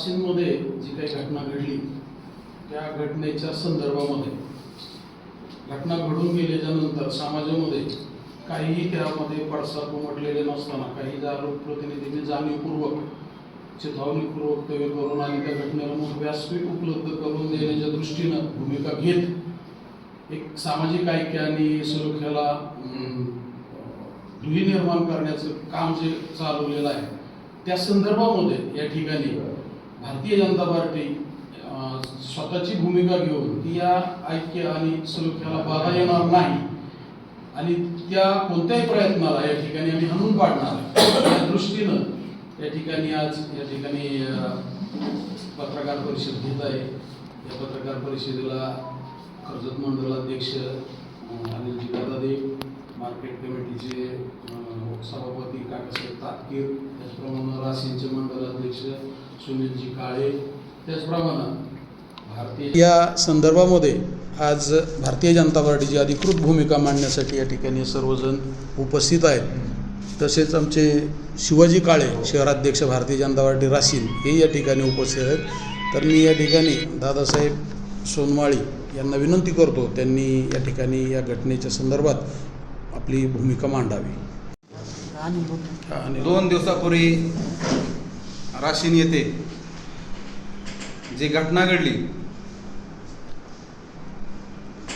वाशिममध्ये जी काही घटना घडली त्या घटनेच्या संदर्भामध्ये घटना घडून गेल्याच्यानंतर समाजामध्ये काहीही त्यामध्ये पडसाद उमटलेले नसताना काही जा लोकप्रतिनिधींनी जाणीवपूर्वक चेतावणीपूर्वक वक्तव्य करून आणि त्या घटनेला मग व्यासपीठ उपलब्ध करून देण्याच्या दृष्टीनं भूमिका घेत एक सामाजिक ऐक्य आणि सलोख्याला अं, दुही निर्माण करण्याचं काम जे चालवलेलं आहे त्या संदर्भामध्ये या ठिकाणी भारतीय जनता पार्टी स्वतःची भूमिका घेऊन ती या ऐक्य आणि सलोख्याला बाधा येणार नाही आणि त्या कोणत्याही प्रयत्नाला या ठिकाणी आम्ही हणून पाडणार आहे. या दृष्टीनं या ठिकाणी आज या ठिकाणी पत्रकार परिषद घेत आहे या पत्रकार परिषदेला कर्जत मंडळाध्यक्ष अनिलजी मार्केट कमिटीचे सभापती काकासाहेब तापकीर त्याचप्रमाणे राशींचे मंडळ अध्यक्ष सुनीलजी काळे त्याचप्रमाणे भारतीय या संदर्भामध्ये आज भारतीय जनता पार्टीची अधिकृत भूमिका मांडण्यासाठी या ठिकाणी सर्वजण उपस्थित आहेत. तसेच आमचे शिवाजी काळे शहराध्यक्ष भारतीय जनता पार्टी राशीन हे या ठिकाणी उपस्थित आहेत. तर मी या ठिकाणी दादासाहेब सोनवाळी यांना विनंती करतो त्यांनी या ठिकाणी या घटनेच्या संदर्भात आपली भूमिका मांडावी. आणि दोन दिवसापूर्वी राशीन येथे जी घटना घडली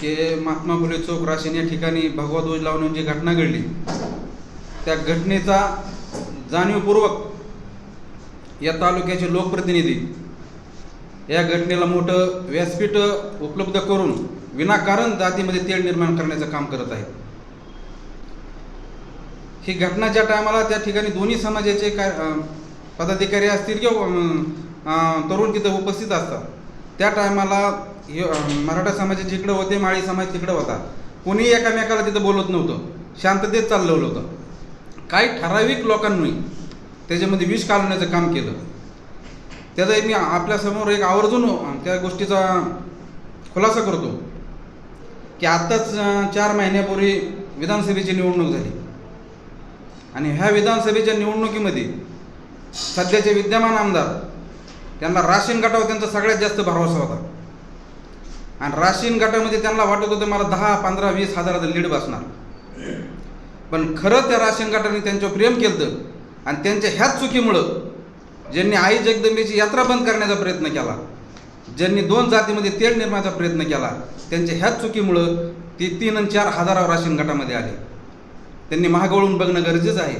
की महात्मा फुले चौक राशीन या ठिकाणी भगवा ध्वज लावून जी घटना घडली त्या घटनेचा जाणीवपूर्वक या तालुक्याचे लोकप्रतिनिधी या घटनेला मोठं व्यासपीठ उपलब्ध करून विनाकारण जातीमध्ये तेढ निर्माण करण्याचं काम करत आहेत. ही घटना ज्या टायमाला त्या ठिकाणी दोन्ही समाजाचे काय पदाधिकारी असतील किंवा तरुण तिथं उपस्थित असतात. त्या टायमाला हे, मराठा समाज जिकडं होते माळी समाज तिकडं होता. कोणीही एकामेकाला तिथं बोलत नव्हतं. शांततेत चाललं होतं. काही ठराविक लोकांनी त्याच्यामध्ये विष कालवण्याचं काम केलं. त्याचा एक मी आपल्यासमोर एक आवर्जून त्या गोष्टीचा खुलासा करतो. की आत्ताच चार महिन्यापूर्वी विधानसभेची निवडणूक झाली. आणि ह्या विधानसभेच्या निवडणुकीमध्ये सध्याचे विद्यमान आमदार त्यांना राशीन गटावर त्यांचा सगळ्यात जास्त भरवसा होता. आणि राशीन गटामध्ये त्यांना वाटत होतं मला दहा पंधरा वीस हजाराचं लीड बसणार. पण खरं त्या राशीन गटाने त्यांच्यावर प्रेम केलं आणि त्यांच्या ह्याच चुकीमुळं ज्यांनी आई जगदंबेची यात्रा बंद करण्याचा प्रयत्न केला ज्यांनी दोन जातीमध्ये तेल निर्माणाचा प्रयत्न केला त्यांच्या ह्याच चुकीमुळं ती तीन आणि चार हजारावर राशीन गटामध्ये आले. त्यांनी महागवळून बघणं गरजेचं आहे.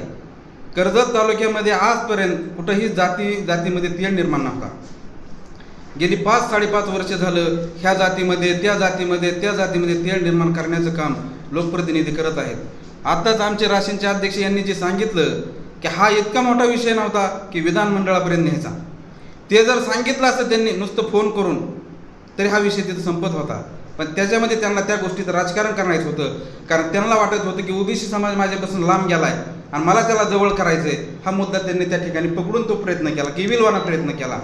कर्जत तालुक्यामध्ये आजपर्यंत कुठंही जाती जातीमध्ये तेल निर्माण नव्हता. गेली पाच साडेपाच वर्ष झालं ह्या जातीमध्ये त्या जातीमध्ये त्या जातीमध्ये तेल निर्माण करण्याचं काम लोकप्रतिनिधी करत आहेत. आत्ताच आमचे राशींचे अध्यक्ष यांनी जे सांगितलं की हा इतका मोठा विषय नव्हता की विधानमंडळापर्यंत न्यायचा. ते जर सांगितलं असतं त्यांनी नुसतं फोन करून तरी हा विषय तिथं संपत होता. पण त्याच्यामध्ये त्यांना त्या गोष्टीचं राजकारण करायचं होतं. कारण त्यांना वाटत होतं की ओबीसी समाज माझ्यापासून लांब गेला आहे आणि मला त्याला जवळ करायचं आहे हा मुद्दा त्यांनी त्या ठिकाणी पकडून तो प्रयत्न केला. किविलवाना प्रयत्न केला.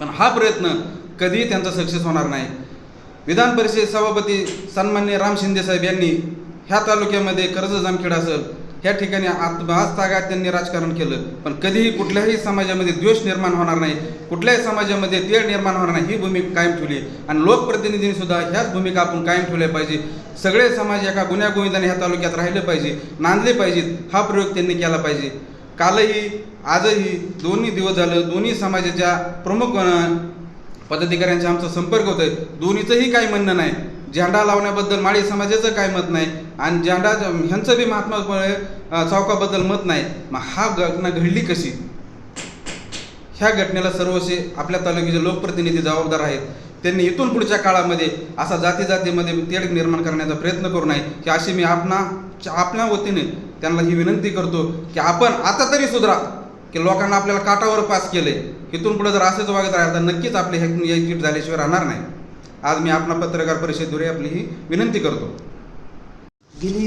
पण हा प्रयत्न कधीही त्यांचा सक्सेस होणार नाही. विधान परिषद सभापती सन्मान्य राम शिंदे साहेब यांनी ह्या तालुक्यामध्ये कर्ज जामखेड असं या ठिकाणी आत आज त्यांनी राजकारण केलं. पण कधीही कुठल्याही समाजामध्ये द्वेष निर्माण होणार नाही. कुठल्याही समाजामध्ये तेळ निर्माण होणार नाही. ही भूमिका कायम ठेवली आणि लोकप्रतिनिधींनी सुद्धा ह्याच भूमिका आपण कायम ठेवल्या पाहिजे. सगळे समाज एका गुन्ह्यागोविंदाने ह्या तालुक्यात राहिले पाहिजे. नांदले पाहिजेत हा प्रयोग त्यांनी केला पाहिजे. कालही आजही दोन्ही दिवस झालं दोन्ही समाजाच्या प्रमुख पदाधिकाऱ्यांचा आमचा संपर्क होतोय. आहे दोन्हीचंही काही म्हणणं नाही. झेंडा लावण्याबद्दल माळी समाजाचं काय मत नाही आणि झेंडा ह्यांचं बी महात्मा चौकाबद्दल मत नाही. मग हा घटना घडली कशी? ह्या घटनेला सर्वसे आपल्या तालुक्याचे लोकप्रतिनिधी जबाबदार आहेत. त्यांनी इथून पुढच्या काळामध्ये असा जाती जातीमध्ये तेढ निर्माण करण्याचा प्रयत्न करू नये की अशी मी आपणा आपल्या वतीने त्यांना ही विनंती करतो की आपण आता तरी सुधरा की लोकांना आपल्याला काटावर पास केले. इथून पुढे जर असेच वागत राहिलं तर नक्कीच आपली हे एक्झिट झाल्याशिवाय राहणार नाही. आज मी आपणा पत्रकार परिषदेद्वारे आपली ही विनंती करतो. गेली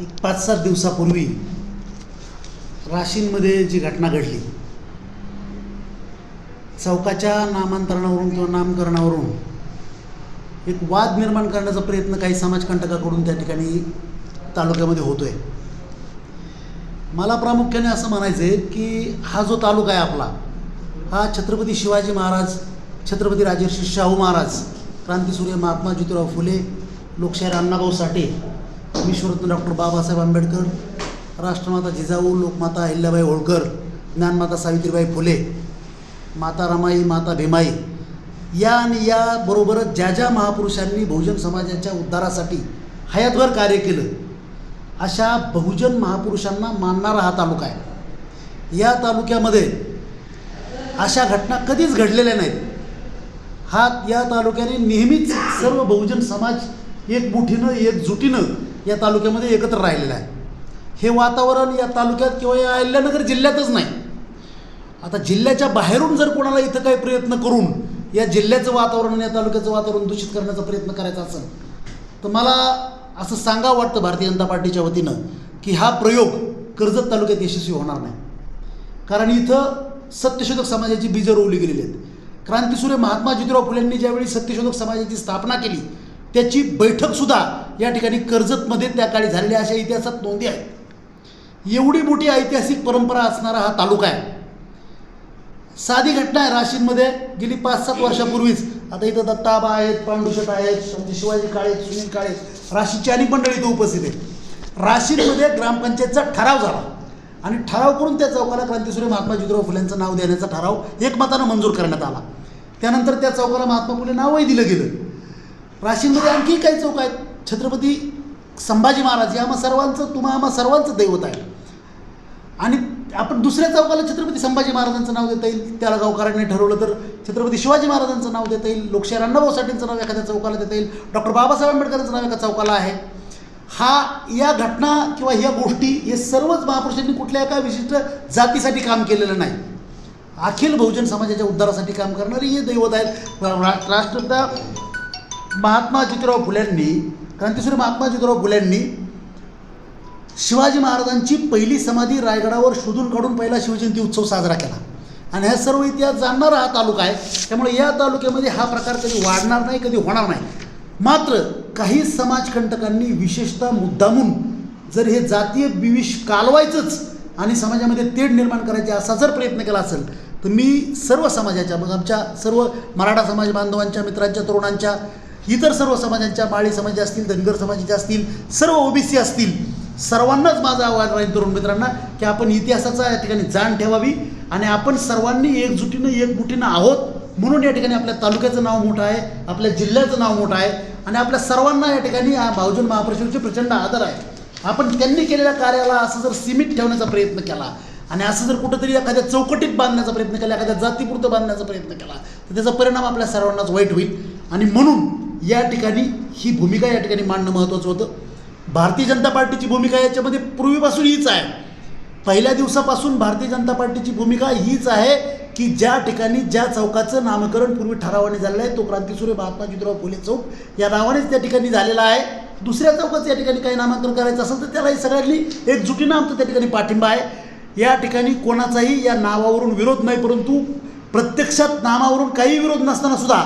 एक पाच सात दिवसापूर्वी राशींमध्ये जी घटना घडली चौकाच्या नामांतरणावरून किंवा नामकरणावरून एक वाद निर्माण करण्याचा प्रयत्न काही समाजकंटकाकडून त्या ठिकाणी तालुक्यामध्ये होतो आहे मला प्रामुख्याने असं म्हणायचं आहे की हा जो तालुका आहे आपला हा छत्रपती शिवाजी महाराज छत्रपती राजर्षी शाहू महाराज क्रांतीसूर्य महात्मा ज्योतिराव फुले लोकशाहीर अण्णाभाऊ साठे विश्वरत्न डॉक्टर बाबासाहेब आंबेडकर राष्ट्रमाता जिजाऊ लोकमाता अहिल्याबाई होळकर ज्ञानमाता सावित्रीबाई फुले माता रमाई माता भीमाई या आणि याबरोबरच ज्या ज्या महापुरुषांनी बहुजन समाजाच्या उद्धारासाठी हयातभर कार्य केलं अशा बहुजन महापुरुषांना मानणारा हा तालुका आहे. या तालुक्यामध्ये अशा घटना कधीच घडलेल्या नाहीत. हा या तालुक्याने नेहमीच सर्व बहुजन समाज एकमुठीनं एकजुटीनं या तालुक्यामध्ये एकत्र राहिलेला आहे. हे वातावरण या तालुक्यात किंवा या अहिल्यानगर जिल्ह्यातच नाही. आता जिल्ह्याच्या बाहेरून जर कोणाला इथं काही प्रयत्न करून या जिल्ह्याचं वातावरण या तालुक्याचं वातावरण दूषित करण्याचा प्रयत्न करायचा असेल तर मला असं सांगावं वाटतं भारतीय जनता पार्टीच्या वतीनं की हा प्रयोग कर्जत तालुक्यात यशस्वी होणार नाही. कारण इथं सत्यशोधक समाजाची बीजं रोवली गेलेली आहेत. क्रांतीसूर्य महात्मा ज्योतिराव फुलेंनी ज्यावेळी सत्यशोधक समाजाची स्थापना केली त्याची बैठकसुद्धा या ठिकाणी कर्जतमध्ये त्या काळी झालेल्या अशा इतिहासात नोंदी आहेत. एवढी मोठी ऐतिहासिक परंपरा असणारा हा तालुका आहे. साधी घटना आहे राशींमध्ये गेली पाच सात वर्षापूर्वीच. आता इथं दत्ताबा आहेत पांडुशेट आहेत म्हणजे शिवाजी काळे सुनील काळे राशीची अनेक मंडळी इथं उपस्थित आहेत राशींमध्ये ग्रामपंचायतचा ठराव झाला. आणि ठराव करून त्या चौकाला क्रांतीसूर्य महात्मा ज्योतिराव फुलेंचं नाव देण्याचा ठराव एकमतानं मंजूर करण्यात आला. त्यानंतर त्या चौकाला महात्मा फुले नावही दिलं गेलं. राशींमध्ये आणखी काही चौक आहेत. छत्रपती संभाजी महाराज हे आम्हा सर्वांचं तुम्हा आम्हा सर्वांचं दैवत आहे. आणि आपण दुसऱ्या चौकाला छत्रपती संभाजी महाराजांचं नाव देता येईल. त्याला गावकऱ्यांनी ठरवलं तर छत्रपती शिवाजी महाराजांचं नाव देता येईल. लोकशाहीर अण्णाभाऊ साठेंचं नाव एखाद्या चौकाला देता येईल. डॉक्टर बाबासाहेब आंबेडकरांचं नाव एका चौकाला आहे. हा या घटना किंवा ह्या गोष्टी हे सर्वच महापुरुषांनी कुठल्या एका विशिष्ट जातीसाठी काम केलेलं नाही. अखिल बहुजन समाजाच्या उद्धारासाठी काम करणारी हे दैवत आहेत. रा- राष्ट्रपिता महात्मा ज्योतिराव फुल्यांनी क्रांतीसूर्य महात्मा ज्योतिराव फुल्यांनी शिवाजी महाराजांची पहिली समाधी रायगडावर शोधून काढून पहिला शिवजयंती उत्सव साजरा केला. आणि हा सर्व इतिहास जाणणारा हा तालुका आहे. त्यामुळे या तालुक्यामध्ये हा प्रकार कधी वाढणार नाही कधी होणार नाही. मात्र काही समाजकंटकांनी विशेषतः मुद्दामून जर हे जातीय विविष कालवायचंच आणि समाजामध्ये तेढ निर्माण करायचे असा जर प्रयत्न केला असेल तर मी सर्व समाजाच्या मग आमच्या सर्व मराठा समाज बांधवांच्या मित्रांच्या तरुणांच्या इतर सर्व समाजांच्या माळी समाज असतील धनगर समाजाचे असतील सर्व ओबीसी असतील सर्वांनाच माझं आवाहन राहील तरुण मित्रांना की आपण इतिहासाचा या ठिकाणी जाण ठेवावी आणि आपण सर्वांनी एकजुटीनं एकमुठीनं आहोत म्हणून या ठिकाणी आपल्या तालुक्याचं नाव मोठं आहे आपल्या जिल्ह्याचं नाव मोठं आहे आणि आपल्या सर्वांना या ठिकाणी या बहुजन प्रचंड आदर आहे. आपण त्यांनी केलेल्या कार्याला असं जर सीमित ठेवण्याचा प्रयत्न केला आणि असं जर कुठंतरी एखाद्या चौकटीत बांधण्याचा प्रयत्न केला एखाद्या जातीपुरतं बांधण्याचा प्रयत्न केला तर त्याचा परिणाम आपल्या सर्वांनाच वाईट होईल. आणि म्हणून या ठिकाणी ही भूमिका या ठिकाणी मांडणं महत्त्वाचं होतं. भारतीय जनता पार्टीची भूमिका याच्यामध्ये पूर्वीपासून हीच आहे. पहिल्या दिवसापासून भारतीय जनता पार्टीची भूमिका हीच आहे. की ज्या ठिकाणी ज्या चौकाचं नामकरण पूर्वी ठरावाने झालेलं आहे तो क्रांतीसूर्य महात्मा ज्योतिराव फुले चौक या नावानेच त्या ठिकाणी झालेला आहे. दुसऱ्या चौकाचं या ठिकाणी काही नामांकन करायचं असेल तर त्यालाही सगळ्यांनी एकजुटीनं आमचं त्या ठिकाणी पाठिंबा आहे. या ठिकाणी कोणाचाही या नावावरून विरोध नाही परंतु प्रत्यक्षात नामावरून काही विरोध नसताना सुद्धा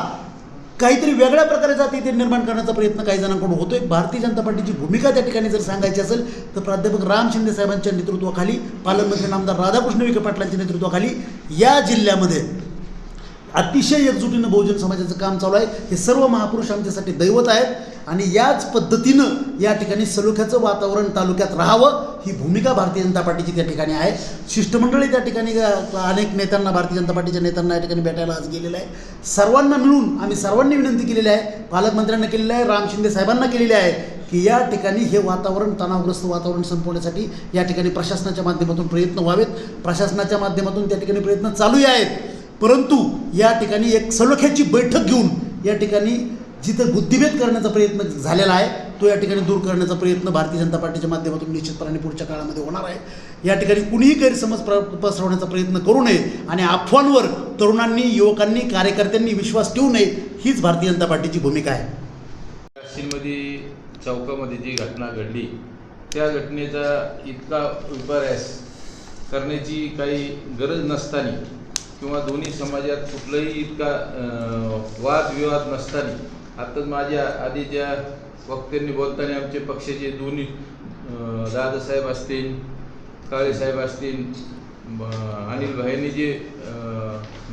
काहीतरी वेगळ्या प्रकारे जाती ते निर्माण करण्याचा प्रयत्न काही जणांकडून होतोय. भारतीय जनता पार्टीची भूमिका त्या ठिकाणी जर सांगायची असेल तर प्राध्यापक राम शिंदे साहेबांच्या नेतृत्वाखाली पालकमंत्री नामदार राधाकृष्ण विखे पाटलांच्या नेतृत्वाखाली या जिल्ह्यामध्ये अतिशय एकजुटीनं बहुजन समाजाचं काम चालू आहे. हे सर्व महापुरुष आमच्यासाठी दैवत आहेत. आणि याच पद्धतीनं या ठिकाणी सलोख्याचं वातावरण तालुक्यात राहावं ही भूमिका भारतीय जनता पार्टीची त्या ठिकाणी आहे. शिष्टमंडळी त्या ठिकाणी अनेक नेत्यांना भारतीय जनता पार्टीच्या नेत्यांना या ठिकाणी भेटायला आज गेलेलं आहे. सर्वांना मिळून आम्ही सर्वांनी विनंती केलेली आहे पालकमंत्र्यांना केलेली आहे राम शिंदे साहेबांना केलेली आहे की या ठिकाणी हे वातावरण तणावग्रस्त वातावरण संपवण्यासाठी या ठिकाणी प्रशासनाच्या माध्यमातून प्रयत्न व्हावेत. प्रशासनाच्या माध्यमातून त्या ठिकाणी प्रयत्न चालूही आहेत. परंतु या ठिकाणी एक सलोख्याची बैठक घेऊन या ठिकाणी जिथं बुद्धिभेद करण्याचा प्रयत्न झालेला आहे तो या ठिकाणी दूर करण्याचा प्रयत्न भारतीय जनता पार्टीच्या माध्यमातून निश्चितपणे पुढच्या काळामध्ये होणार आहे. या ठिकाणी कुणीही गैरसमज प्र पसरवण्याचा प्रयत्न करू नये आणि अफवांवर तरुणांनी युवकांनी कार्यकर्त्यांनी विश्वास ठेवू नये हीच भारतीय जनता पार्टीची भूमिका आहे. वाशिममध्ये चौकामध्ये जी घटना घडली त्या घटनेचा इतका विपर्यास करण्याची काही गरज नसताना किंवा दोन्ही समाजात कुठलाही इतका वादविवाद नसताना आत्ताच माझ्या आधीच्या वक्त्यांनी बोलताना आमचे पक्षाचे दोन्ही दादासाहेब असतील काळेसाहेब असतील अनिल भाईंनी जे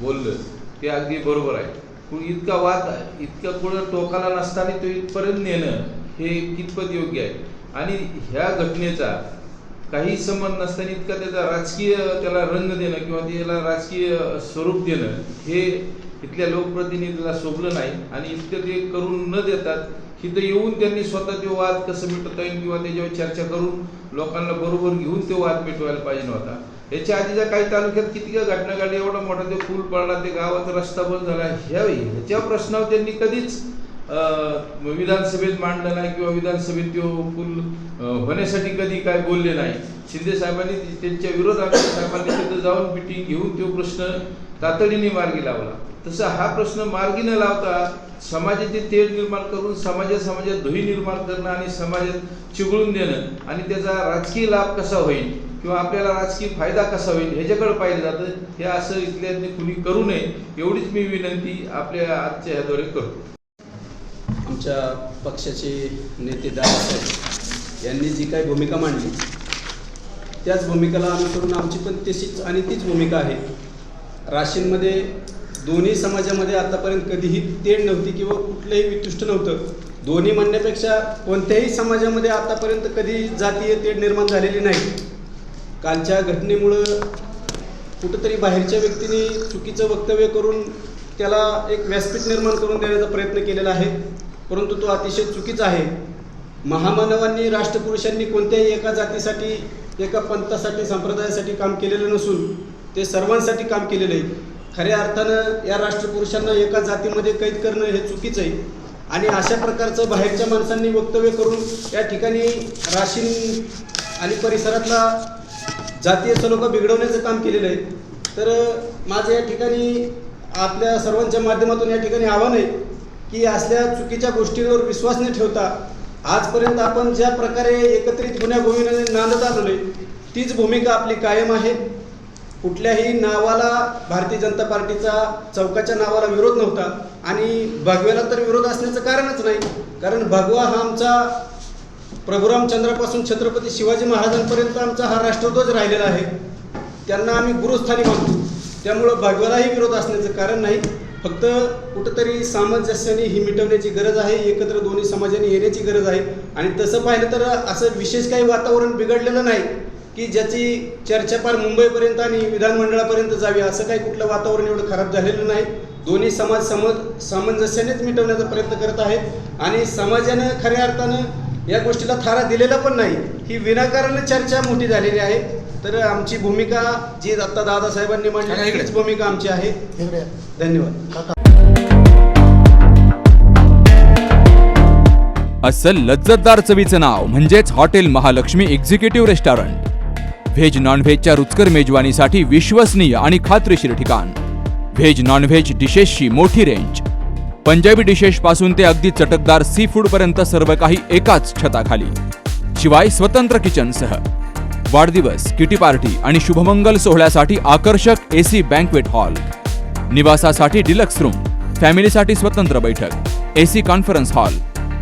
बोललं ते अगदी बरोबर आहे. पण इतका वाद इतका कुठं टोकाला नसताना तो इथपर्यंत नेणं हे कितपत योग्य आहे? आणि ह्या घटनेचा काही संबंध नसताना इतका त्याचा राजकीय त्याला रंग देणं किंवा त्याला राजकीय स्वरूप देणं हे इथल्या लोकप्रतिनिधीला शोभलं नाही आणि इतकं ते करून न देतात तिथं येऊन त्यांनी स्वतः ते वाद कसं मिटवता येईल किंवा त्याच्यावर चर्चा करून लोकांना बरोबर घेऊन तो वाद मिटवायला पाहिजे नव्हता. याच्या आधीच्या काही तालुक्यात किती का घटना घडली एवढा मोठा ते पूल पडला ते गावाचा रस्ता बंद झाला. ह्यावेळी ह्याच्या प्रश्नावर त्यांनी कधीच विधानसभेत मांडलं नाही किंवा विधानसभेत तो पूल होण्यासाठी कधी काय बोलले नाही. शिंदे साहेबांनी त्यांच्या विरोधात साहेबांनी तिथं जाऊन मिटिंग घेऊन तो प्रश्न तातडीने मार्गी लावला. तसा हा प्रश्न मार्गी न लावता समाजाचे तेढ निर्माण करून समाजा समाजात धुई निर्माण करणं आणि समाजात चिघळून देणं आणि त्याचा राजकीय लाभ कसा होईल किंवा आपल्याला राजकीय फायदा कसा होईल ह्याच्याकडे पाहिलं जातं हे असं इथल्या कुणी करू नये एवढीच मी विनंती आपल्या आजच्या ह्याद्वारे करतो. आमच्या पक्षाचे नेते दादासाहेब यांनी जी काही भूमिका मांडली त्याच भूमिकेला अनुसरून आमची पण तशीच आणि तीच भूमिका आहे. राशींमध्ये दोन्ही समाजामध्ये आतापर्यंत कधीही तेढ नव्हती किंवा कुठलंही वितुष्ट नव्हतं. दोन्ही म्हणण्यापेक्षा कोणत्याही समाजामध्ये आतापर्यंत कधी जातीय तेढ निर्माण झालेली नाही. कालच्या घटनेमुळं कुठंतरी बाहेरच्या व्यक्तीने चुकीचं वक्तव्य करून त्याला एक व्यासपीठ निर्माण करून देण्याचा प्रयत्न केलेला आहे परंतु तो अतिशय चुकीचा आहे. महामानवांनी राष्ट्रपुरुषांनी कोणत्याही एका जातीसाठी एका पंथासाठी संप्रदायासाठी काम केलेलं नसून ते सर्वांसाठी काम केलेलं आहे. खऱ्या अर्थानं या राष्ट्रपुरुषांना एका जातीमध्ये कैद करणं हे चुकीचं आहे. आणि अशा प्रकारचं बाहेरच्या माणसांनी वक्तव्य करून या ठिकाणी राशीन आणि परिसरातला जातीय सलोखा बिघडवण्याचं काम केलेलं आहे. तर माझं या ठिकाणी आपल्या सर्वांच्या माध्यमातून या ठिकाणी आव्हान आहे की असल्या चुकीच्या गोष्टींवर विश्वास न ठेवता आजपर्यंत आपण ज्या प्रकारे एकत्रित गुन्ह्यागोविंदाने नांदत आलेलो आहे तीच भूमिका आपली कायम आहे. कुठल्याही नावाला भारतीय जनता पार्टीचा चौकाच्या नावाला विरोध नव्हता. आणि भगव्याला तर विरोध असण्याचं कारणच नाही. कारण भगवा हा आमचा प्रभुरामचंद्रापासून छत्रपती शिवाजी महाराजांपर्यंत आमचा हा राष्ट्रध्वज राहिलेला आहे. त्यांना आम्ही गुरुस्थानी मानतो. त्यामुळं भगव्यालाही विरोध असण्याचं कारण नाही. फक्त कुठंतरी सामंजस्याने ही मिटवण्याची गरज आहे एकत्र दोन्ही समाजाने येण्याची गरज आहे. आणि तसं पाहिलं तर असं विशेष काही वातावरण बिघडलेलं नाही. की ज्याची चर्चा फार मुंबईपर्यंत आणि विधानमंडळापर्यंत जावी असं काही कुठलं वातावरण एवढं खराब झालेलं नाही. दोन्ही समाज समज सामंजस्यानेच मिटवण्याचा प्रयत्न करत आहेत. आणि समाजानं खऱ्या अर्थानं या गोष्टीला थारा दिलेला पण नाही. ही विनाकारण चर्चा मोठी झालेली आहे. तर आमची भूमिका जी आता दादासाहेबांनी मांडली. तीच भूमिका आमची आहे. धन्यवाद. अस्सल लज्जतदार चवीचं नाव म्हणजेच hotel Mahalaxmi executive restaurant. Veg नॉनव्हेजच्या रुचकर मेजवानीसाठी विश्वसनीय आणि खात्रीशीर ठिकाण. व्हेज नॉनव्हेज डिशेसची मोठी रेंज पंजाबी डिशेस पासून ते अगदी चटकदार सी फूड पर्यंत सर्व काही एकाच छताखाली. शिवाय स्वतंत्र किचनसह. वाढदिवस किटी पार्टी आणि शुभमंगल सोहळ्यासाठी आकर्षक एसी बँकवेट हॉल निवासासाठी डिलक्स रूम फॅमिलीसाठी स्वतंत्र बैठक. AC conference hall